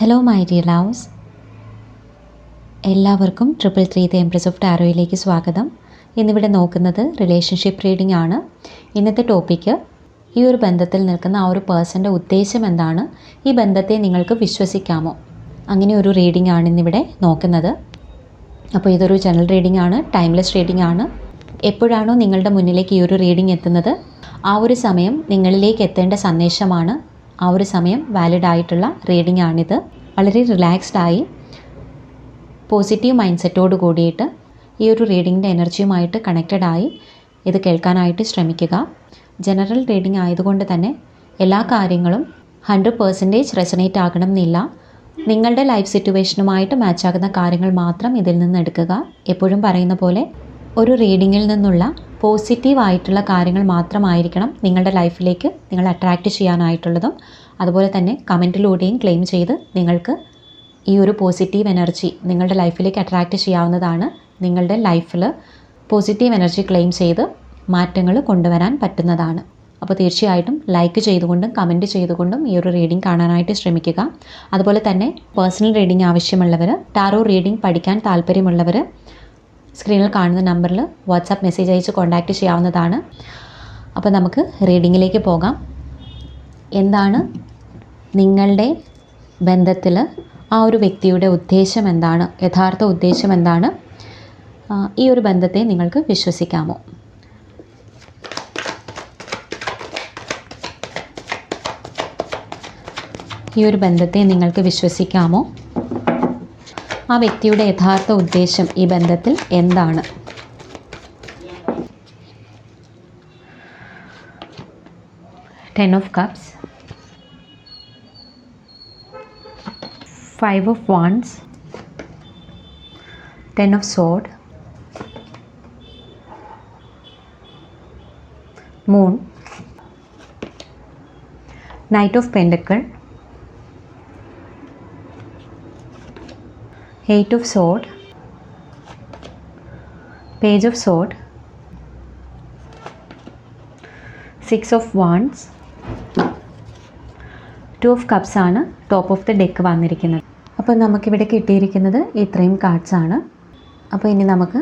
Hello my dear loves എല്ലാവർക്കും triple three the Empress of ടാരോയിലേക്ക് സ്വാഗതം. ഇന്നിവിടെ നോക്കുന്നത് റിലേഷൻഷിപ്പ് റീഡിംഗ് ആണ്. ഇന്നത്തെ ടോപ്പിക്ക് ഈ ഒരു ബന്ധത്തിൽ നിൽക്കുന്ന ആ ഒരു പേഴ്സന്റെ ഉദ്ദേശം എന്താണ്? ഈ ബന്ധത്തെ നിങ്ങൾക്ക് വിശ്വസിക്കാമോ? അങ്ങനെ ഒരു റീഡിംഗ് ആണ് ഇന്നിവിടെ നോക്കുന്നത്. അപ്പോൾ ഇതൊരു ജനറൽ റീഡിംഗ് ആണ് ടൈംലെസ് റീഡിംഗ് ആണ്. എപ്പോഴാണോ നിങ്ങളുടെ മുന്നിലേക്ക് ഈ ഒരു റീഡിംഗ് എത്തുന്നത് ആ ഒരു സമയം നിങ്ങളിലേക്ക് എത്തേണ്ട സന്ദേശമാണ്. ആ ഒരു സമയം വാലിഡ് ആയിട്ടുള്ള റീഡിംഗ് ആണിത്. വളരെ റിലാക്സ്ഡ് ആയി പോസിറ്റീവ് മൈൻഡ് സെറ്റോട് കൂടിയിട്ട് ഈ ഒരു റീഡിങ്ങിന്റെ എനർജിയുമായിട്ട് കണക്റ്റഡ് ആയി ഇത് കേൾക്കാനായിട്ട് ശ്രമിക്കുക. ജനറൽ റീഡിംഗ് ആയതുകൊണ്ട് തന്നെ എല്ലാ കാര്യങ്ങളും ഹൺഡ്രഡ് പേഴ്സന്റേജ് റെസനേറ്റ് ആകണം എന്നില്ല. നിങ്ങളുടെ ലൈഫ് സിറ്റുവേഷനുമായിട്ട് മാച്ചാകുന്ന കാര്യങ്ങൾ മാത്രം ഇതിൽ നിന്ന് എടുക്കുക. എപ്പോഴും പറയുന്ന പോലെ ഒരു റീഡിങ്ങിൽ നിന്നുള്ള പോസിറ്റീവ് ആയിട്ടുള്ള കാര്യങ്ങൾ മാത്രമായിരിക്കണം നിങ്ങളുടെ ലൈഫിലേക്ക് നിങ്ങൾ അട്രാക്റ്റ് ചെയ്യാനായിട്ടുള്ളതും. അതുപോലെ തന്നെ കമന്റിലൂടെയും ക്ലെയിം ചെയ്ത് നിങ്ങൾക്ക് ഈ ഒരു പോസിറ്റീവ് എനർജി നിങ്ങളുടെ ലൈഫിലേക്ക് അട്രാക്റ്റ് ചെയ്യാവുന്നതാണ് നിങ്ങളുടെ ലൈഫിൽ പോസിറ്റീവ് എനർജി ക്ലെയിം ചെയ്ത് മാറ്റങ്ങൾ കൊണ്ടുവരാൻ പറ്റുന്നതാണ്. അപ്പോൾ തീർച്ചയായിട്ടും ലൈക്ക് ചെയ്തുകൊണ്ടും കമന്റ് ചെയ്തുകൊണ്ടും ഈ ഒരു റീഡിംഗ് കാണാനായിട്ട് ശ്രമിക്കുക. അതുപോലെ തന്നെ പേഴ്സണൽ റീഡിംഗ് ആവശ്യമുള്ളവർ ടാറോ റീഡിംഗ് പഠിക്കാൻ താല്പര്യമുള്ളവർ സ്ക്രീനിൽ കാണുന്ന നമ്പറിൽ വാട്സാപ്പ് മെസ്സേജ് അയച്ച് കോൺടാക്റ്റ് ചെയ്യാവുന്നതാണ്. അപ്പോൾ നമുക്ക് റീഡിങ്ങിലേക്ക് പോകാം. എന്താണ് നിങ്ങളുടെ ബന്ധത്തിൽ ആ ഒരു വ്യക്തിയുടെ ഉദ്ദേശം എന്താണ്? യഥാർത്ഥ ഉദ്ദേശം എന്താണ്? ഈ ഒരു ബന്ധത്തെ നിങ്ങൾക്ക് വിശ്വസിക്കാമോ? ഈ ഒരു ബന്ധത്തെ നിങ്ങൾക്ക് വിശ്വസിക്കാമോ? ആ വ്യക്തിയുടെ യഥാർത്ഥ ഉദ്ദേശം ഈ ബന്ധത്തിൽ എന്താണ്? Ten of cups five of wands ten of swords moon knight of pentacle eight of swords page of swords six of wands two of cups ആണ് ടോപ്പ് ഓഫ് ദി ഡെക്ക് വന്നിരിക്കുന്നത്. അപ്പോൾ നമുക്കിവിടെ കിട്ടിയിരിക്കുന്നത് ഇത്രയും കാർഡ്സ് ആണ്. അപ്പോൾ ഇനി നമുക്ക്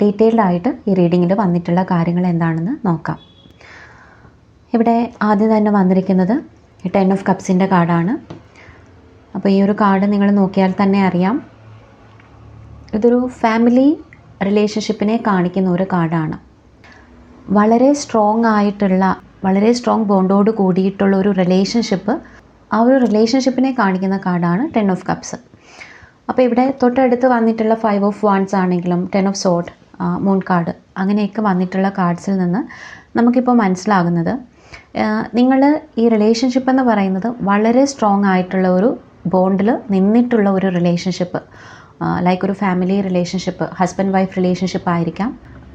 ഡീറ്റെയിൽഡ് ആയിട്ട് ഈ റീഡിങ്ങിൽ വന്നിട്ടുള്ള കാര്യങ്ങൾ എന്താണെന്ന് നോക്കാം. ഇവിടെ ആദ്യം തന്നെ വന്നിരിക്കുന്നത് ടെൻ ഓഫ് കപ്സിന്റെ കാർഡാണ് അപ്പോൾ ഈ ഒരു കാർഡ് നിങ്ങൾ നോക്കിയാൽ തന്നെ അറിയാം. ഇതൊരു ഫാമിലി റിലേഷൻഷിപ്പിനെ കാണിക്കുന്ന ഒരു കാർഡാണ്. വളരെ സ്ട്രോങ് ആയിട്ടുള്ള വളരെ സ്ട്രോങ് ബോണ്ടോട് കൂടിയിട്ടുള്ള ഒരു റിലേഷൻഷിപ്പ് ആ ഒരു റിലേഷൻഷിപ്പിനെ കാണിക്കുന്ന കാർഡാണ് ടെൻ ഓഫ് കപ്സ് അപ്പോൾ ഇവിടെ തൊട്ടടുത്ത് വന്നിട്ടുള്ള ഫൈവ് ഓഫ് വാൻസ് ആണെങ്കിലും ten of swords moon card അങ്ങനെയൊക്കെ വന്നിട്ടുള്ള കാർഡ്സിൽ നിന്ന് നമുക്കിപ്പോൾ മനസ്സിലാകുന്നത്. നിങ്ങൾ ഈ റിലേഷൻഷിപ്പ് എന്ന് പറയുന്നത് വളരെ സ്ട്രോങ് ആയിട്ടുള്ള ഒരു ബോണ്ടിൽ നിന്നിട്ടുള്ള ഒരു റിലേഷൻഷിപ്പ് ലൈക്ക് ഒരു family relationship husband wife relationship ആയിരിക്കാം.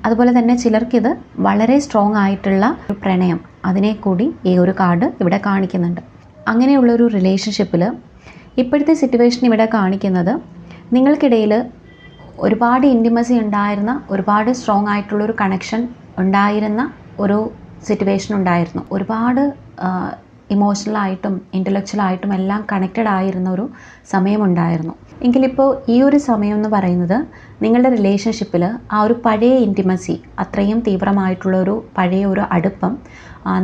അതുപോലെ തന്നെ ചിലർക്കിത് വളരെ സ്ട്രോങ് ആയിട്ടുള്ള ഒരു പ്രണയം അതിനെ കൂടി ഈ ഒരു കാർഡ് ഇവിടെ കാണിക്കുന്നുണ്ട്. അങ്ങനെയുള്ള ഒരു റിലേഷൻഷിപ്പിൽ ഇപ്പോഴത്തെ സിറ്റുവേഷൻ ഇവിടെ കാണിക്കുന്നത് നിങ്ങൾക്കിടയിൽ ഒരുപാട് ഇന്റിമസി ഉണ്ടായിരുന്ന ഒരുപാട് സ്ട്രോങ് ആയിട്ടുള്ളൊരു കണക്ഷൻ ഉണ്ടായിരുന്ന ഒരു സിറ്റുവേഷൻ ഉണ്ടായിരുന്നു. ഒരുപാട് ഇമോഷണലായിട്ടും ഇന്റലക്ച്വലായിട്ടും എല്ലാം കണക്റ്റഡ് ആയിരുന്ന ഒരു സമയമുണ്ടായിരുന്നു. എങ്കിലിപ്പോൾ ഈ ഒരു സമയം എന്ന് പറയുന്നത് നിങ്ങളുടെ റിലേഷൻഷിപ്പിൽ ആ ഒരു പഴയ ഇന്റിമസി അത്രയും തീവ്രമായിട്ടുള്ള ഒരു പഴയ ഒരു അടുപ്പം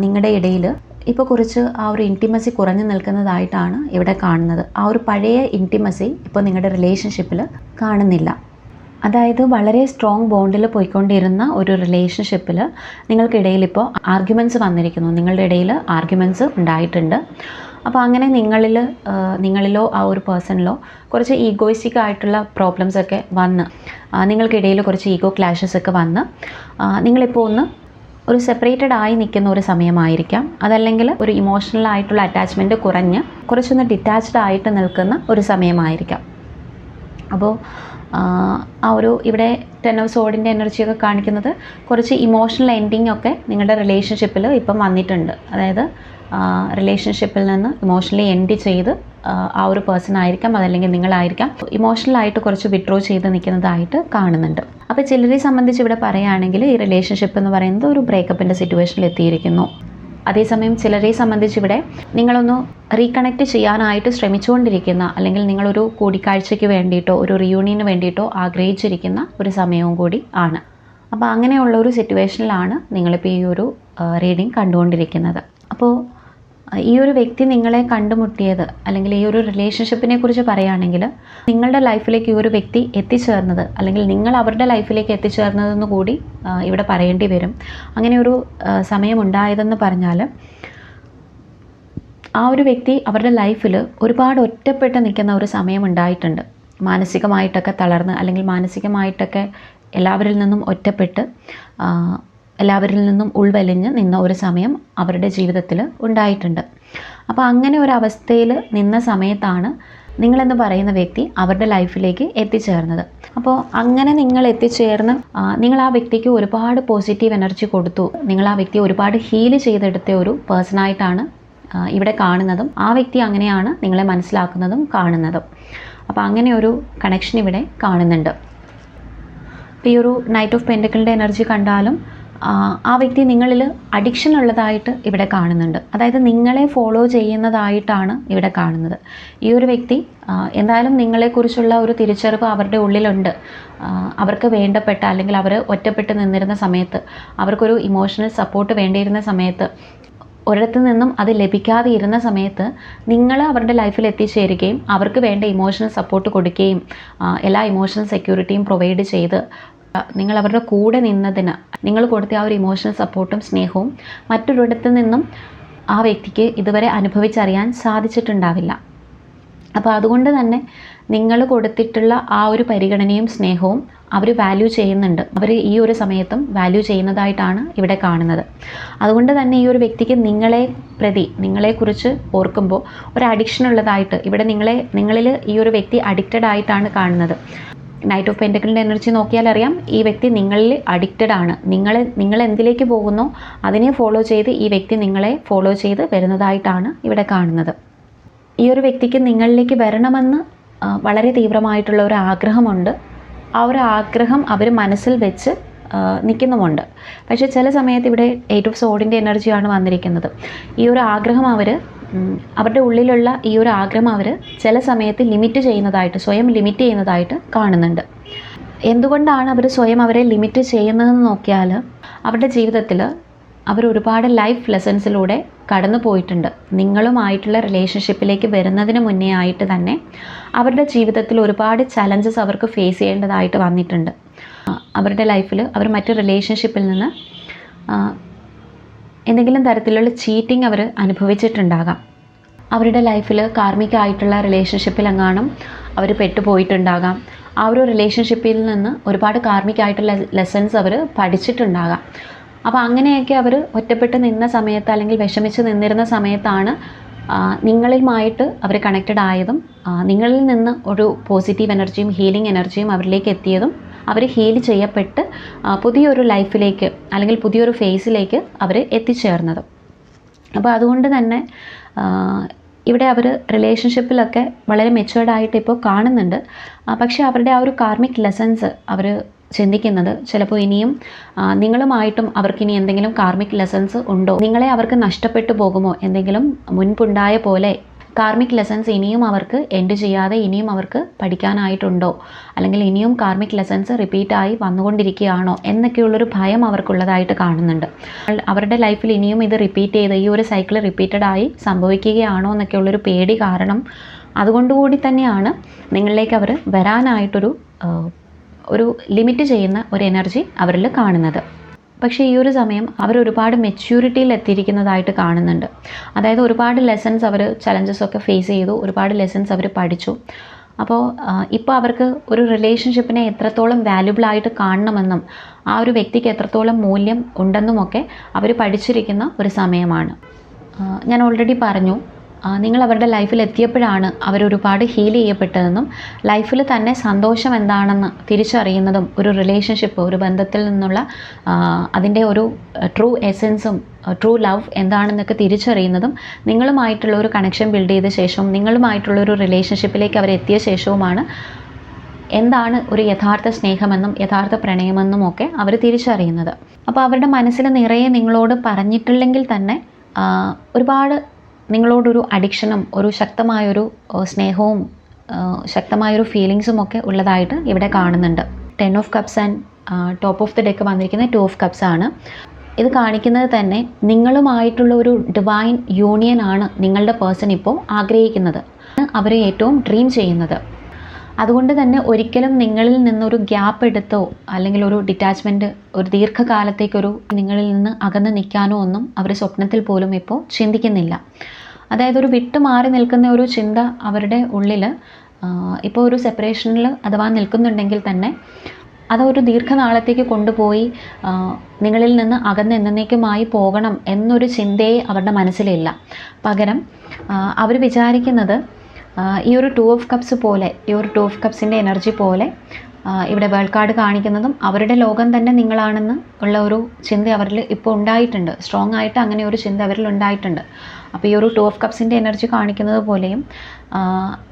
നിങ്ങളുടെ ഇടയിൽ ഇപ്പോൾ കുറച്ച് ആ ഒരു ഇന്റിമസി കുറഞ്ഞു നിൽക്കുന്നതായിട്ടാണ് ഇവിടെ കാണുന്നത്. ആ ഒരു പഴയ ഇന്റിമസി ഇപ്പോൾ നിങ്ങളുടെ റിലേഷൻഷിപ്പിൽ കാണുന്നില്ല. അതായത് വളരെ സ്ട്രോങ് ബോണ്ടിൽ പോയിക്കൊണ്ടിരുന്ന ഒരു റിലേഷൻഷിപ്പിൽ നിങ്ങൾക്കിടയിൽ ഇപ്പോൾ ആർഗ്യുമെന്റ്സ് വന്നിരിക്കുന്നു. നിങ്ങളുടെ ഇടയിൽ ആർഗ്യുമെന്റ്സ് ഉണ്ടായിട്ടുണ്ട്. അപ്പോൾ അങ്ങനെ നിങ്ങളിൽ നിങ്ങളിലോ ആ ഒരു പേഴ്സണിലോ കുറച്ച് ഈഗോയിസ്റ്റിക് ആയിട്ടുള്ള പ്രോബ്ലംസ് ഒക്കെ വന്ന് നിങ്ങൾക്കിടയിൽ കുറച്ച് ഈഗോ ക്ലാഷസ് ഒക്കെ വന്ന് നിങ്ങളിപ്പോൾ ഒന്ന് ഒരു സെപ്പറേറ്റഡ് ആയി നിൽക്കുന്ന ഒരു സമയമായിരിക്കാം. അതല്ലെങ്കിൽ ഒരു ഇമോഷണൽ ആയിട്ടുള്ള അറ്റാച്ച്മെന്റ് കുറഞ്ഞ് കുറച്ചൊന്ന് ഡിറ്റാച്ച്ഡ് ആയിട്ട് നിൽക്കുന്ന ഒരു സമയമായിരിക്കാം. അപ്പോൾ ആ, ഒരു ഇവിടെ ടെൻ ഓഫ് സോഡിന്റെ എനർജിയൊക്കെ കാണിക്കുന്നത് കുറച്ച് ഇമോഷണൽ എൻഡിങ് ഒക്കെ നിങ്ങളുടെ റിലേഷൻഷിപ്പിൽ ഇപ്പം വന്നിട്ടുണ്ട്. അതായത് റിലേഷൻഷിപ്പിൽ നിന്ന് ഇമോഷണലി എൻഡ് ചെയ്ത് ആ, ആ ഒരു പേഴ്സൺ ആയിരിക്കാം അതല്ലെങ്കിൽ നിങ്ങളായിരിക്കാം. ഇമോഷണലായിട്ട് കുറച്ച് വിഡ്രോ ചെയ്ത് നിൽക്കുന്നതായിട്ട് കാണുന്നുണ്ട്. അപ്പോൾ ചിലരെ സംബന്ധിച്ച് ഇവിടെ പറയുകയാണെങ്കിൽ ഈ റിലേഷൻഷിപ്പ് എന്ന് പറയുന്നത് ഒരു ബ്രേക്കപ്പിന്റെ സിറ്റുവേഷനിൽ എത്തിയിരിക്കുന്നു. അതേസമയം ചിലരെ സംബന്ധിച്ച് ഇവിടെ നിങ്ങളൊന്ന് റീകണക്ട് ചെയ്യാനായിട്ട് ശ്രമിച്ചുകൊണ്ടിരിക്കുന്ന അല്ലെങ്കിൽ നിങ്ങളൊരു കൂടിക്കാഴ്ചയ്ക്ക് വേണ്ടിയിട്ടോ ഒരു റിയൂണിയന് വേണ്ടിയിട്ടോ ആഗ്രഹിച്ചിരിക്കുന്ന ഒരു സമയവും കൂടി ആണ്. അപ്പോൾ അങ്ങനെയുള്ള ഒരു സിറ്റുവേഷനിലാണ് നിങ്ങളിപ്പോൾ ഈ ഒരു റീഡിങ് കണ്ടുകൊണ്ടിരിക്കുന്നത്. അപ്പോൾ ഈ ഒരു വ്യക്തി നിങ്ങളെ കണ്ടുമുട്ടിയത് അല്ലെങ്കിൽ ഈ ഒരു റിലേഷൻഷിപ്പിനെ കുറിച്ച് പറയുകയാണെങ്കിൽ നിങ്ങളുടെ ലൈഫിലേക്ക് ഈ ഒരു വ്യക്തി എത്തിച്ചേർന്നത് അല്ലെങ്കിൽ നിങ്ങൾ അവരുടെ ലൈഫിലേക്ക് എത്തിച്ചേർന്നതെന്ന് കൂടി ഇവിടെ പറയേണ്ടി വരും. അങ്ങനെ ഒരു സമയമുണ്ടായതെന്ന് പറഞ്ഞാൽ ആ ഒരു വ്യക്തി അവരുടെ ലൈഫിൽ ഒരുപാട് ഒറ്റപ്പെട്ട് നിൽക്കുന്ന ഒരു സമയം ഉണ്ടായിട്ടുണ്ട് മാനസികമായിട്ടൊക്കെ തളർന്ന് അല്ലെങ്കിൽ മാനസികമായിട്ടൊക്കെ എല്ലാവരിൽ നിന്നും ഒറ്റപ്പെട്ട് എല്ലാവരിൽ നിന്നും ഉൾവലിഞ്ഞ് നിന്ന ഒരു സമയം അവരുടെ ജീവിതത്തിൽ ഉണ്ടായിട്ടുണ്ട്. അപ്പോൾ അങ്ങനെ ഒരു അവസ്ഥയിൽ നിന്ന സമയത്താണ് നിങ്ങളെന്ന് പറയുന്ന വ്യക്തി അവരുടെ ലൈഫിലേക്ക് എത്തിച്ചേർന്നത്. അപ്പോൾ അങ്ങനെ നിങ്ങൾ എത്തിച്ചേർന്ന് നിങ്ങൾ ആ വ്യക്തിക്ക് ഒരുപാട് പോസിറ്റീവ് എനർജി കൊടുത്തു. നിങ്ങൾ ആ വ്യക്തിയെ ഒരുപാട് ഹീൽ ചെയ്തെടുത്ത ഒരു പേഴ്സണായിട്ടാണ് ഇവിടെ കാണുന്നതും ആ വ്യക്തി അങ്ങനെയാണ് നിങ്ങളെ മനസ്സിലാക്കുന്നതും കാണുന്നതും. അപ്പോൾ അങ്ങനെ ഒരു കണക്ഷൻ ഇവിടെ കാണുന്നുണ്ട്. അപ്പോൾ ഈ ഒരു നൈറ്റ് ഓഫ് പെൻഡക്കിളിന്റെ എനർജി കണ്ടാലും ആ, വ്യക്തി നിങ്ങളിൽ അഡിക്ഷൻ ഉള്ളതായിട്ട് ഇവിടെ കാണുന്നുണ്ട്. അതായത് നിങ്ങളെ ഫോളോ ചെയ്യുന്നതായിട്ടാണ് ഇവിടെ കാണുന്നത്. ഈ ഒരു വ്യക്തി എന്തായാലും നിങ്ങളെക്കുറിച്ചുള്ള ഒരു തിരിച്ചറിവ് അവരുടെ ഉള്ളിലുണ്ട്. അവർക്ക് വേണ്ടപ്പെട്ട അല്ലെങ്കിൽ അവർ ഒറ്റപ്പെട്ട് നിന്നിരുന്ന സമയത്ത് അവർക്കൊരു ഇമോഷണൽ സപ്പോർട്ട് വേണ്ടിയിരുന്ന സമയത്ത് ഒരിടത്തു നിന്നും അത് ലഭിക്കാതെ ഇരുന്ന സമയത്ത് നിങ്ങൾ അവരുടെ ലൈഫിൽ എത്തിച്ചേരുകയും അവർക്ക് വേണ്ട ഇമോഷണൽ സപ്പോർട്ട് കൊടുക്കുകയും എല്ലാ ഇമോഷണൽ സെക്യൂരിറ്റിയും പ്രൊവൈഡ് ചെയ്ത് നിങ്ങൾ അവരുടെ കൂടെ നിന്നതിന് നിങ്ങൾ കൊടുത്ത ആ ഒരു ഇമോഷണൽ സപ്പോർട്ടും സ്നേഹവും മറ്റൊരിടത്തു നിന്നും ആ വ്യക്തിക്ക് ഇതുവരെ അനുഭവിച്ചറിയാൻ സാധിച്ചിട്ടുണ്ടാവില്ല. അപ്പോൾ അതുകൊണ്ട് തന്നെ നിങ്ങൾ കൊടുത്തിട്ടുള്ള ആ ഒരു പരിഗണനയും സ്നേഹവും അവർ വാല്യൂ ചെയ്യുന്നുണ്ട്. അവർ ഈ ഒരു സമയത്തും വാല്യൂ ചെയ്യുന്നതായിട്ടാണ് ഇവിടെ കാണുന്നത്. അതുകൊണ്ട് തന്നെ ഈ ഒരു വ്യക്തിക്ക് നിങ്ങളെ പ്രതി നിങ്ങളെക്കുറിച്ച് ഓർക്കുമ്പോൾ ഒരു അഡിക്ഷൻ ഉള്ളതായിട്ട് ഇവിടെ നിങ്ങളെ നിങ്ങളിൽ ഈ ഒരു വ്യക്തി അഡിക്റ്റഡ് ആയിട്ടാണ് കാണുന്നത്. നൈറ്റ് ഓഫ് പെന്റക്കിളിന്റെ എനർജി നോക്കിയാൽ അറിയാം ഈ വ്യക്തി നിങ്ങളിൽ അഡിക്റ്റഡ് ആണ്. നിങ്ങൾ നിങ്ങൾ എന്തിലേക്ക് പോകുന്നോ അതിനെ ഫോളോ ചെയ്ത് ഈ വ്യക്തി നിങ്ങളെ ഫോളോ ചെയ്ത് വരുന്നതായിട്ടാണ് ഇവിടെ കാണുന്നത്. ഈ ഒരു വ്യക്തിക്ക് നിങ്ങളിലേക്ക് വരണമെന്ന് വളരെ തീവ്രമായിട്ടുള്ള ഒരു ആഗ്രഹമുണ്ട്. ആ ഒരു ആഗ്രഹം അവർ മനസ്സിൽ വെച്ച് നിൽക്കുന്നുമുണ്ട്. പക്ഷേ ചില സമയത്ത് ഇവിടെ എയ്റ്റ് ഓഫ് സോഡിന്റെ എനർജിയാണ് വന്നിരിക്കുന്നത്. ഈ ഒരു ആഗ്രഹം അവർ അവരുടെ ഉള്ളിലുള്ള ഈ ഒരു ആഗ്രഹം അവർ ചില സമയത്ത് ലിമിറ്റ് ചെയ്യുന്നതായിട്ട് സ്വയം ലിമിറ്റ് ചെയ്യുന്നതായിട്ട് കാണുന്നുണ്ട്. എന്തുകൊണ്ടാണ് അവർ സ്വയം അവരെ ലിമിറ്റ് ചെയ്യുന്നതെന്ന് നോക്കിയാൽ അവരുടെ ജീവിതത്തിൽ അവർ ഒരുപാട് ലൈഫ് ലെസൺസിലൂടെ കടന്നു പോയിട്ടുണ്ട്. നിങ്ങളുമായിട്ടുള്ള റിലേഷൻഷിപ്പിലേക്ക് വരുന്നതിന് മുന്നേ ആയിട്ട് തന്നെ അവരുടെ ജീവിതത്തിൽ ഒരുപാട് ചലഞ്ചസ് അവർക്ക് ഫേസ് ചെയ്യേണ്ടതായിട്ട് വന്നിട്ടുണ്ട്. അവരുടെ ലൈഫിൽ അവർ മറ്റു റിലേഷൻഷിപ്പിൽ നിന്ന് എന്തെങ്കിലും തരത്തിലുള്ള ചീറ്റിംഗ് അവർ അനുഭവിച്ചിട്ടുണ്ടാകാം. അവരുടെ ലൈഫിൽ കാർമികമായിട്ടുള്ള റിലേഷൻഷിപ്പിലെങ്ങാനും അവർ പെട്ടുപോയിട്ടുണ്ടാകാം. ആ ഒരു റിലേഷൻഷിപ്പിൽ നിന്ന് ഒരുപാട് കാർമികമായിട്ടുള്ള ലെസൺസ് അവർ പഠിച്ചിട്ടുണ്ടാകാം. അപ്പോൾ അങ്ങനെയൊക്കെ അവർ ഒറ്റപ്പെട്ട് നിന്ന സമയത്ത് അല്ലെങ്കിൽ വിഷമിച്ച് നിന്നിരുന്ന സമയത്താണ് നിങ്ങളിലുമായിട്ട് അവർ കണക്റ്റഡ് ആയതും നിങ്ങളിൽ നിന്ന് ഒരു പോസിറ്റീവ് എനർജിയും ഹീലിംഗ് എനർജിയും അവരിലേക്ക് എത്തിയതും അവർ ഹീൽ ചെയ്യപ്പെട്ട് പുതിയൊരു ലൈഫിലേക്ക് അല്ലെങ്കിൽ പുതിയൊരു ഫേസിലേക്ക് അവർ എത്തിച്ചേർന്നത്. അപ്പോൾ അതുകൊണ്ട് തന്നെ ഇവിടെ അവർ റിലേഷൻഷിപ്പിലൊക്കെ വളരെ മെച്ചുവേർഡ് ആയിട്ട് ഇപ്പോൾ കാണുന്നുണ്ട് പക്ഷേ അവരുടെ ആ ഒരു കാർമിക് ലെസൻസ് അവർ ചിന്തിക്കുന്നത് ചിലപ്പോൾ ഇനിയും നിങ്ങളുമായിട്ടും അവർക്കിനി എന്തെങ്കിലും കാർമിക് ലെസൻസ് ഉണ്ടോ? നിങ്ങളെ അവർക്ക് നഷ്ടപ്പെട്ടു പോകുമോ? എന്തെങ്കിലും മുൻപുണ്ടായ പോലെ കാർമിക് ലെസൺസ് ഇനിയും അവർക്ക് എൻഡ് ചെയ്യാതെ ഇനിയും അവർക്ക് പഠിക്കാനായിട്ടുണ്ടോ? അല്ലെങ്കിൽ ഇനിയും കാർമിക് ലെസൺസ് റിപ്പീറ്റായി വന്നുകൊണ്ടിരിക്കുകയാണോ? എന്നൊക്കെയുള്ളൊരു ഭയം അവർക്കുള്ളതായിട്ട് കാണുന്നുണ്ട്. അവരുടെ ലൈഫിൽ ഇനിയും ഇത് റിപ്പീറ്റ് ചെയ്ത് ഈ ഒരു സൈക്കിൾ റിപ്പീറ്റഡ് ആയി സംഭവിക്കുകയാണോ എന്നൊക്കെയുള്ളൊരു പേടി കാരണം അതുകൊണ്ടുകൂടി തന്നെയാണ് നിങ്ങളിലേക്ക് അവർ വരാനായിട്ടൊരു ഒരു ലിമിറ്റ് ചെയ്യുന്ന ഒരു എനർജി അവരിൽ കാണുന്നത്. പക്ഷേ ഈ ഒരു സമയം അവർ ഒരുപാട് മെച്യൂരിറ്റിയിൽ എത്തിയിരിക്കുന്നതായിട്ട് കാണുന്നുണ്ട്. അതായത് ഒരുപാട് ലെസൺസ് അവർ ചലഞ്ചസ് ഒക്കെ ഫേസ് ചെയ്തു ഒരുപാട് ലെസൺസ് അവർ പഠിച്ചു. അപ്പോൾ ഇപ്പോൾ അവർക്ക് ഒരു റിലേഷൻഷിപ്പിനെ എത്രത്തോളം വാല്യുബിൾ ആയിട്ട് കാണണമെന്നും ആ ഒരു വ്യക്തിക്ക് എത്രത്തോളം മൂല്യം ഉണ്ടെന്നുമൊക്കെ അവർ പഠിച്ചിരിക്കുന്ന ഒരു സമയമാണ്. ഞാൻ ഓൾറെഡി പറഞ്ഞു നിങ്ങൾ അവരുടെ ലൈഫിൽ എത്തിയപ്പോഴാണ് അവർ ഒരുപാട് ഹീൽ ചെയ്യപ്പെട്ടതെന്നും ലൈഫിൽ തന്നെ സന്തോഷം എന്താണെന്ന് തിരിച്ചറിയുന്നതും ഒരു റിലേഷൻഷിപ്പ് ഒരു ബന്ധത്തിൽ നിന്നുള്ള അതിന്റെ ഒരു ട്രൂ എസെൻസും ട്രൂ ലവ് എന്താണെന്നൊക്കെ തിരിച്ചറിയുന്നതും നിങ്ങളുമായിട്ടുള്ള ഒരു കണക്ഷൻ ബിൽഡ് ചെയ്ത ശേഷവും നിങ്ങളുമായിട്ടുള്ള ഒരു റിലേഷൻഷിപ്പിലേക്ക് അവർ എത്തിയ ശേഷവുമാണ് എന്താണ് ഒരു യഥാർത്ഥ സ്നേഹമെന്നും യഥാർത്ഥ പ്രണയമെന്നും ഒക്കെ അവർ തിരിച്ചറിയുന്നത്. അപ്പോൾ അവരുടെ മനസ്സിൽ നിറയെ നിങ്ങളോട് പറഞ്ഞിട്ടില്ലെങ്കിൽ തന്നെ ഒരുപാട് നിങ്ങളോടൊരു അഡിക്ഷനും ഒരു ശക്തമായൊരു സ്നേഹവും ശക്തമായൊരു ഫീലിങ്സും ഒക്കെ ഉള്ളതായിട്ട് ഇവിടെ കാണുന്നുണ്ട്. Ten of cups and top of the deck വന്നിരിക്കുന്ന ടു ഓഫ് കപ്സ് ആണ്. ഇത് കാണിക്കുന്നത് തന്നെ നിങ്ങളുമായിട്ടുള്ള ഒരു ഡിവൈൻ യൂണിയൻ ആണ് നിങ്ങളുടെ പേഴ്സൺ ഇപ്പോൾ ആഗ്രഹിക്കുന്നത്. അവർ ഏറ്റവും ഡ്രീം ചെയ്യുന്നത്. അതുകൊണ്ട് തന്നെ ഒരിക്കലും നിങ്ങളിൽ നിന്നൊരു ഗ്യാപ്പ് എടുത്തോ അല്ലെങ്കിൽ ഒരു ഡിറ്റാച്ച്മെന്റ് ഒരു ദീർഘകാലത്തേക്കൊരു നിങ്ങളിൽ നിന്ന് അകന്ന് നിൽക്കാനോ ഒന്നും അവർ സ്വപ്നത്തിൽ പോലും ഇപ്പോൾ ചിന്തിക്കുന്നില്ല. അതായത് ഒരു വിട്ടു മാറി നിൽക്കുന്ന ഒരു ചിന്ത അവരുടെ ഉള്ളിൽ ഇപ്പോൾ ഒരു സെപ്പറേഷനിൽ അഥവാ നിൽക്കുന്നുണ്ടെങ്കിൽ തന്നെ അതൊരു ദീർഘനാളത്തേക്ക് കൊണ്ടുപോയി നിങ്ങളിൽ നിന്ന് അകന്ന് എന്നേക്കുമായി പോകണം എന്നൊരു ചിന്തയെ അവരുടെ മനസ്സിലില്ല. പകരം അവർ വിചാരിക്കുന്നത് ഈ ഒരു ടു ഓഫ് കപ്സ് പോലെ ഈ ഒരു ടു ഓഫ് കപ്സിന്റെ എനർജി പോലെ ഇവിടെ വേൾഡ് കാർഡ് കാണിക്കുന്നതും അവരുടെ ലോകം തന്നെ നിങ്ങളാണെന്ന് ഉള്ള ഒരു ചിന്ത അവരിൽ ഇപ്പോൾ ഉണ്ടായിട്ടുണ്ട്. സ്ട്രോങ് ആയിട്ട് അങ്ങനെ ഒരു ചിന്ത അവരിൽ ഉണ്ടായിട്ടുണ്ട്. അപ്പോൾ ഈ ഒരു ടു ഓഫ് കപ്സിന്റെ എനർജി കാണിക്കുന്നത് പോലെയും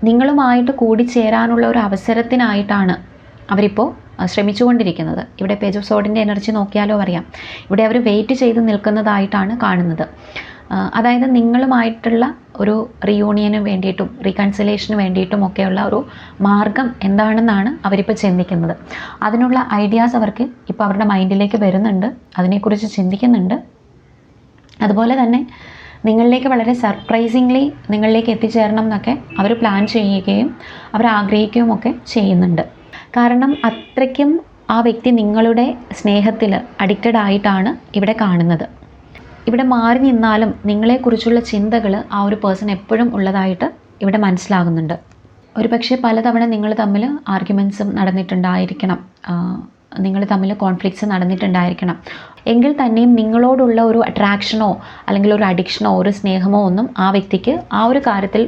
നിങ്ങളുമായിട്ട് കൂടിച്ചേരാനുള്ള ഒരു അവസരത്തിനായിട്ടാണ് അവരിപ്പോൾ ശ്രമിച്ചുകൊണ്ടിരിക്കുന്നത്. ഇവിടെ പേജ് ഓഫ് സോഡിന്റെ എനർജി നോക്കിയാലോ അറിയാം. ഇവിടെ അവർ വെയിറ്റ് ചെയ്ത് നിൽക്കുന്നതായിട്ടാണ് കാണുന്നത്. അതായത് നിങ്ങളുമായിട്ടുള്ള ഒരു റിയൂണിയന് വേണ്ടിയിട്ടും റീകൺസിലേഷന് വേണ്ടിയിട്ടും ഒക്കെയുള്ള ഒരു മാർഗം എന്താണെന്നാണ് അവരിപ്പോൾ ചിന്തിക്കുന്നത്. അതിനുള്ള ഐഡിയാസ് അവർക്ക് ഇപ്പോൾ അവരുടെ മൈൻഡിലേക്ക് വരുന്നുണ്ട്. അതിനെക്കുറിച്ച് ചിന്തിക്കുന്നുണ്ട്. അതുപോലെ തന്നെ നിങ്ങളിലേക്ക് വളരെ സർപ്രൈസിംഗ്ലി നിങ്ങളിലേക്ക് എത്തിച്ചേരണം എന്നൊക്കെ അവർ പ്ലാൻ ചെയ്യുകയും അവർ ആഗ്രഹിക്കുകയും ഒക്കെ ചെയ്യുന്നുണ്ട്. കാരണം അത്രയ്ക്കും ആ വ്യക്തി നിങ്ങളുടെ സ്നേഹത്തിൽ അഡിക്റ്റഡ് ആയിട്ടാണ് ഇവിടെ കാണുന്നത്. ഇവിടെ മാറി നിന്നാലും നിങ്ങളെക്കുറിച്ചുള്ള ചിന്തകൾ ആ ഒരു പേഴ്സൺ എപ്പോഴും ഉള്ളതായിട്ട് ഇവിടെ മനസ്സിലാകുന്നുണ്ട്. ഒരു പക്ഷേ പലതവണ നിങ്ങൾ തമ്മിൽ ആർഗ്യുമെൻസും നടന്നിട്ടുണ്ടായിരിക്കണം. നിങ്ങൾ തമ്മിൽ കോൺഫ്ലിക്ട്സ് നടന്നിട്ടുണ്ടായിരിക്കണം. എങ്കിൽ തന്നെയും നിങ്ങളോടുള്ള ഒരു അട്രാക്ഷനോ അല്ലെങ്കിൽ ഒരു അഡിക്ഷനോ ഒരു സ്നേഹമോ ഒന്നും ആ വ്യക്തിക്ക് ആ ഒരു കാര്യത്തിൽ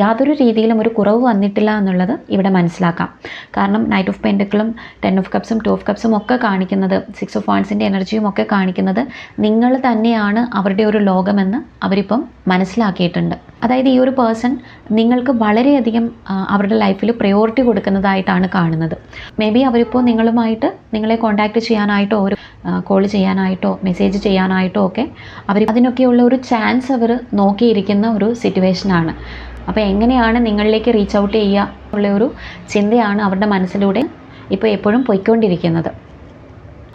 യാതൊരു രീതിയിലും ഒരു കുറവ് വന്നിട്ടില്ല എന്നുള്ളത് ഇവിടെ മനസ്സിലാക്കാം. കാരണം നൈറ്റ് ഓഫ് പെൻഡക്കിളും ടെൻ ഓഫ് കപ്സും ടു ഓഫ് കപ്സും ഒക്കെ കാണിക്കുന്നത് സിക്സ് ഓഫ് വാൺസിന്റെ എനർജിയും ഒക്കെ കാണിക്കുന്നത് നിങ്ങൾ തന്നെയാണ് അവരുടെ ഒരു ലോകമെന്ന് അവരിപ്പം മനസ്സിലാക്കിയിട്ടുണ്ട്. അതായത് ഈ ഒരു പേഴ്സൺ നിങ്ങൾക്ക് വളരെയധികം അവരുടെ ലൈഫിൽ പ്രയോറിറ്റി കൊടുക്കുന്നതായിട്ടാണ് കാണുന്നത്. മേ ബി അവരിപ്പോൾ നിങ്ങളുമായിട്ട് നിങ്ങളെ കോൺടാക്റ്റ് ചെയ്യാനായിട്ടോ ഒരു കോൾ ചെയ്യാനായിട്ടോ മെസ്സേജ് ചെയ്യാനായിട്ടോ ഒക്കെ അവർ അതിനൊക്കെയുള്ള ഒരു ചാൻസ് അവർ നോക്കിയിരിക്കുന്ന ഒരു സിറ്റുവേഷനാണ് അപ്പോൾ എങ്ങനെയാണ് നിങ്ങളിലേക്ക് റീച്ച് ഔട്ട് ചെയ്യുക ഉള്ള ഒരു ചിന്തയാണ് അവരുടെ മനസ്സിലൂടെ ഇപ്പോൾ എപ്പോഴും പോയിക്കൊണ്ടിരിക്കുന്നത്.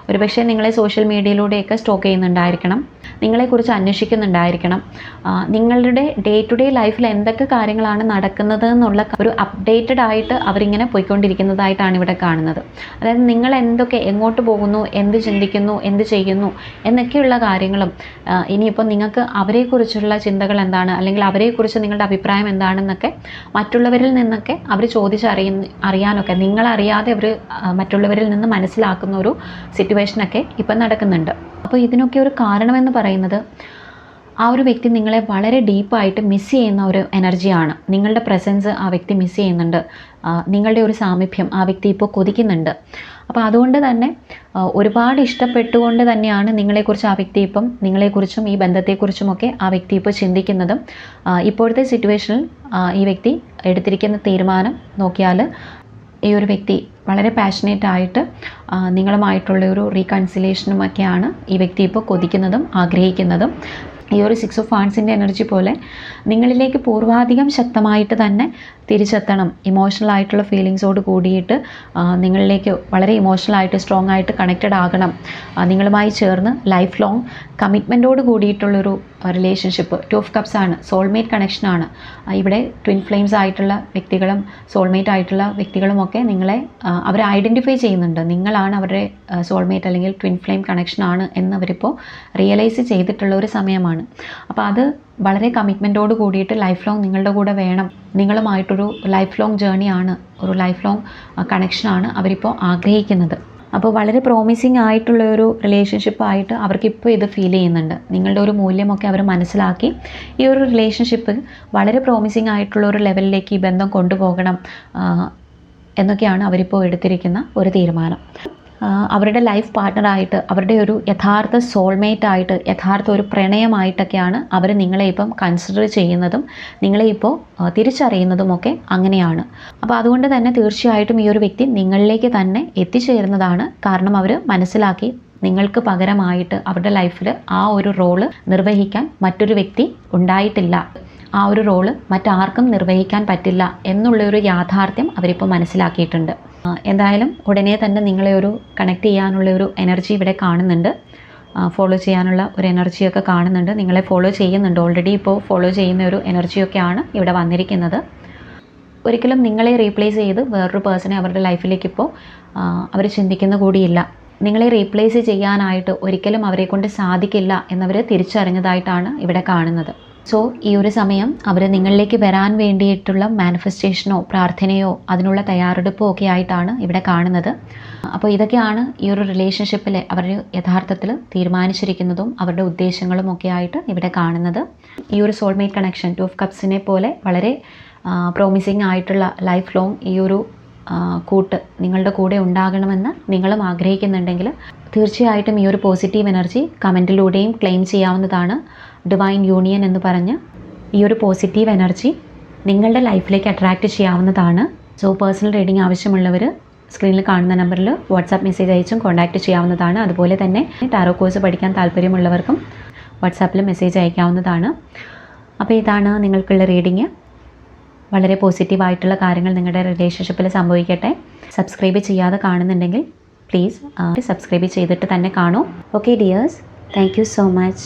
ഒരുപക്ഷെ നിങ്ങളെ സോഷ്യൽ മീഡിയയിലൂടെയൊക്കെ സ്റ്റോക്ക് ചെയ്യുന്നുണ്ടായിരിക്കണം. നിങ്ങളെക്കുറിച്ച് അന്വേഷിക്കുന്നുണ്ടായിരിക്കണം. നിങ്ങളുടെ ഡേ ടു ഡേ ലൈഫിൽ എന്തൊക്കെ കാര്യങ്ങളാണ് നടക്കുന്നത് എന്നുള്ള ഒരു അപ്ഡേറ്റഡ് ആയിട്ട് അവരിങ്ങനെ പോയിക്കൊണ്ടിരിക്കുന്നതായിട്ടാണ് ഇവിടെ കാണുന്നത്. അതായത് നിങ്ങൾ എന്തൊക്കെ എങ്ങോട്ട് പോകുന്നു എന്ത് ചിന്തിക്കുന്നു എന്ത് ചെയ്യുന്നു എന്നൊക്കെയുള്ള കാര്യങ്ങളും ഇനിയിപ്പോൾ നിങ്ങൾക്ക് അവരെക്കുറിച്ചുള്ള ചിന്തകൾ എന്താണ് അല്ലെങ്കിൽ അവരെക്കുറിച്ച് നിങ്ങളുടെ അഭിപ്രായം എന്താണെന്നൊക്കെ മറ്റുള്ളവരിൽ നിന്നൊക്കെ അവർ ചോദിച്ചറിയുന്ന അറിയാനൊക്കെ നിങ്ങളറിയാതെ അവർ മറ്റുള്ളവരിൽ നിന്ന് മനസ്സിലാക്കുന്ന ഒരു സിറ്റുവേഷനൊക്കെ ഇപ്പം നടക്കുന്നുണ്ട്. അപ്പോൾ ഇതിനൊക്കെ ഒരു കാരണമെന്ന് പറയുന്നത് ആ ഒരു വ്യക്തി നിങ്ങളെ വളരെ ഡീപ്പായിട്ട് മിസ് ചെയ്യുന്ന ഒരു എനർജിയാണ് നിങ്ങളുടെ പ്രസൻസ് ആ വ്യക്തി മിസ് ചെയ്യുന്നുണ്ട്. നിങ്ങളുടെ ഒരു സാമീപ്യം ആ വ്യക്തി ഇപ്പോൾ കൊതിക്കുന്നുണ്ട്. അപ്പോൾ അതുകൊണ്ട് തന്നെ ഒരുപാട് ഇഷ്ടപ്പെട്ടുകൊണ്ട് തന്നെയാണ് നിങ്ങളെക്കുറിച്ച് ആ വ്യക്തി ഇപ്പം നിങ്ങളെക്കുറിച്ചും ഈ ബന്ധത്തെക്കുറിച്ചുമൊക്കെ ആ വ്യക്തി ഇപ്പോൾ ചിന്തിക്കുന്നതും. ഇപ്പോഴത്തെ സിറ്റുവേഷനിൽ ഈ വ്യക്തി എടുത്തിരിക്കുന്ന തീരുമാനം നോക്കിയാൽ ഈ ഒരു വ്യക്തി വളരെ പാഷനേറ്റ് ആയിട്ട് നിങ്ങളുമായിട്ടുള്ള ഒരു റീകൺസിലേഷനുമൊക്കെയാണ് ഈ വ്യക്തി ഇപ്പോൾ കൊതിക്കുന്നതും ആഗ്രഹിക്കുന്നതും. ഈ ഒരു സിക്സ് ഓഫ് ഫാൻസിന്റെ എനർജി പോലെ നിങ്ങളിലേക്ക് പൂർവാധികം ശക്തമായിട്ട് തന്നെ തിരിച്ചെത്തണം. ഇമോഷണൽ ആയിട്ടുള്ള ഫീലിങ്സോട് കൂടിയിട്ട് നിങ്ങളിലേക്ക് വളരെ ഇമോഷണൽ ആയിട്ട് സ്ട്രോങ് ആയിട്ട് കണക്റ്റഡ് ആകണം. നിങ്ങളുമായി ചേർന്ന് ലൈഫ് ലോങ് കമ്മിറ്റ്മെന്റോട് കൂടിയിട്ടുള്ളൊരു റിലേഷൻഷിപ്പ് ടു ഓഫ് കപ്സ് ആണ് സോൾമേറ്റ് കണക്ഷനാണ് ഇവിടെ ട്വിൻ ഫ്ലെയിംസ് ആയിട്ടുള്ള വ്യക്തികളും സോൾമേറ്റ് ആയിട്ടുള്ള വ്യക്തികളുമൊക്കെ നിങ്ങളെ അവർ ഐഡന്റിഫൈ ചെയ്യുന്നുണ്ട്. നിങ്ങളാണ് അവരുടെ സോൾമേറ്റ് അല്ലെങ്കിൽ ട്വിൻ ഫ്ലെയിം കണക്ഷനാണ് എന്നവരിപ്പോൾ റിയലൈസ് ചെയ്തിട്ടുള്ള ഒരു സമയമാണ്. അപ്പോൾ അത് വളരെ കമ്മിറ്റ്മെന്റോട് കൂടിയിട്ട് ലൈഫ് ലോങ് നിങ്ങളുടെ കൂടെ വേണം. നിങ്ങളുമായിട്ടൊരു ലൈഫ് ലോങ് ആണ് ഒരു ലൈഫ് ലോങ് കണക്ഷനാണ് അവരിപ്പോൾ ആഗ്രഹിക്കുന്നത്. അപ്പോൾ വളരെ പ്രോമിസിങ് ആയിട്ടുള്ള ഒരു റിലേഷൻഷിപ്പ് ആയിട്ട് അവർക്കിപ്പോൾ ഇത് ഫീൽ ചെയ്യുന്നുണ്ട്. നിങ്ങളുടെ ഒരു മൂല്യമൊക്കെ അവർ മനസ്സിലാക്കി ഈ ഒരു റിലേഷൻഷിപ്പ് വളരെ പ്രോമിസിങ് ആയിട്ടുള്ള ഒരു ലെവലിലേക്ക് ഈ ബന്ധം കൊണ്ടുപോകണം എന്നൊക്കെയാണ് അവരിപ്പോൾ എടുത്തിരിക്കുന്ന ഒരു തീരുമാനം. അവരുടെ ലൈഫ് പാർട്ട്ണറായിട്ട് അവരുടെ ഒരു യഥാർത്ഥ സോൾമേറ്റ് ആയിട്ട് യഥാർത്ഥ ഒരു പ്രണയമായിട്ടൊക്കെയാണ് അവർ നിങ്ങളെ ഇപ്പം കൺസിഡർ ചെയ്യുന്നതും നിങ്ങളെ ഇപ്പോൾ തിരിച്ചറിയുന്നതുമൊക്കെ അങ്ങനെയാണ്. അപ്പോൾ അതുകൊണ്ട് തന്നെ തീർച്ചയായിട്ടും ഈ ഒരു വ്യക്തി നിങ്ങളിലേക്ക് തന്നെ എത്തിച്ചേരുന്നതാണ് കാരണം അവർ മനസ്സിലാക്കി നിങ്ങൾക്ക് പകരമായിട്ട് അവരുടെ ലൈഫിൽ ആ ഒരു റോൾ നിർവഹിക്കാൻ മറ്റൊരു വ്യക്തി ഉണ്ടായിട്ടില്ല. ആ ഒരു റോൾ മറ്റാർക്കും നിർവഹിക്കാൻ പറ്റില്ല എന്നുള്ളൊരു യാഥാർത്ഥ്യം അവരിപ്പോൾ മനസ്സിലാക്കിയിട്ടുണ്ട്. എന്തായാലും ഉടനെ തന്നെ നിങ്ങളെ ഒരു കണക്ട് ചെയ്യാനുള്ള ഒരു എനർജി ഇവിടെ കാണുന്നുണ്ട്. ഫോളോ ചെയ്യാനുള്ള ഒരു എനർജിയൊക്കെ കാണുന്നുണ്ട്. നിങ്ങളെ ഫോളോ ചെയ്യുന്നുണ്ട്. ഓൾറെഡി ഇപ്പോൾ ഫോളോ ചെയ്യുന്ന ഒരു എനർജിയൊക്കെയാണ് ഇവിടെ വന്നിരിക്കുന്നത്. ഒരിക്കലും നിങ്ങളെ റീപ്ലേസ് ചെയ്ത് വേറൊരു പേഴ്സണെ അവരുടെ ലൈഫിലേക്ക് ഇപ്പോൾ അവർ ചിന്തിക്കുന്ന കൂടിയില്ല. നിങ്ങളെ റീപ്ലേസ് ചെയ്യാനായിട്ട് ഒരിക്കലും അവരെ കൊണ്ട് സാധിക്കില്ല എന്നവർ തിരിച്ചറിഞ്ഞതായിട്ടാണ് ഇവിടെ കാണുന്നത്. സോ ഈ ഒരു സമയം അവർ നിങ്ങളിലേക്ക് വരാൻ വേണ്ടിയിട്ടുള്ള മാനിഫെസ്റ്റേഷനോ പ്രാർത്ഥനയോ അതിനുള്ള തയ്യാറെടുപ്പോ ഒക്കെ ആയിട്ടാണ് ഇവിടെ കാണുന്നത്. അപ്പോൾ ഇതൊക്കെയാണ് ഈ ഒരു റിലേഷൻഷിപ്പിൽ അവർ യഥാർത്ഥത്തിൽ തീരുമാനിച്ചിരിക്കുന്നതും അവരുടെ ഉദ്ദേശങ്ങളും ഒക്കെ ആയിട്ട് ഇവിടെ കാണുന്നത്. ഈ ഒരു സോൾമേറ്റ് കണക്ഷൻ ടു ഓഫ് കപ്സിനെ പോലെ വളരെ പ്രോമിസിങ് ആയിട്ടുള്ള ലൈഫ് ലോങ് ഈ ഒരു കൂട്ട് നിങ്ങളുടെ കൂടെ ഉണ്ടാകണമെന്ന് നിങ്ങളും ആഗ്രഹിക്കുന്നുണ്ടെങ്കിൽ തീർച്ചയായിട്ടും ഈ ഒരു പോസിറ്റീവ് എനർജി കമന്റിലൂടെയും ക്ലെയിം ചെയ്യാവുന്നതാണ്. ഡിവൈൻ യൂണിയൻ എന്ന് പറഞ്ഞ് ഈ ഒരു പോസിറ്റീവ് എനർജി നിങ്ങളുടെ ലൈഫിലേക്ക് അട്രാക്റ്റ് ചെയ്യാവുന്നതാണ്. സോ പേഴ്സണൽ റീഡിംഗ് ആവശ്യമുള്ളവർ സ്ക്രീനിൽ കാണുന്ന നമ്പറിൽ വാട്സാപ്പ് മെസ്സേജ് അയച്ചും കോൺടാക്റ്റ് ചെയ്യാവുന്നതാണ്. അതുപോലെ തന്നെ ടാറോ കോഴ്സ് പഠിക്കാൻ താല്പര്യമുള്ളവർക്കും വാട്സാപ്പിൽ മെസ്സേജ് അയക്കാവുന്നതാണ്. അപ്പോൾ ഇതാണ് നിങ്ങൾക്കുള്ള റീഡിങ് വളരെ പോസിറ്റീവായിട്ടുള്ള കാര്യങ്ങൾ നിങ്ങളുടെ റിലേഷൻഷിപ്പിൽ സംഭവിക്കട്ടെ. സബ്സ്ക്രൈബ് ചെയ്യാതെ കാണുന്നുണ്ടെങ്കിൽ പ്ലീസ് സബ്സ്ക്രൈബ് ചെയ്തിട്ട് തന്നെ കാണൂ. Okay dears thank so much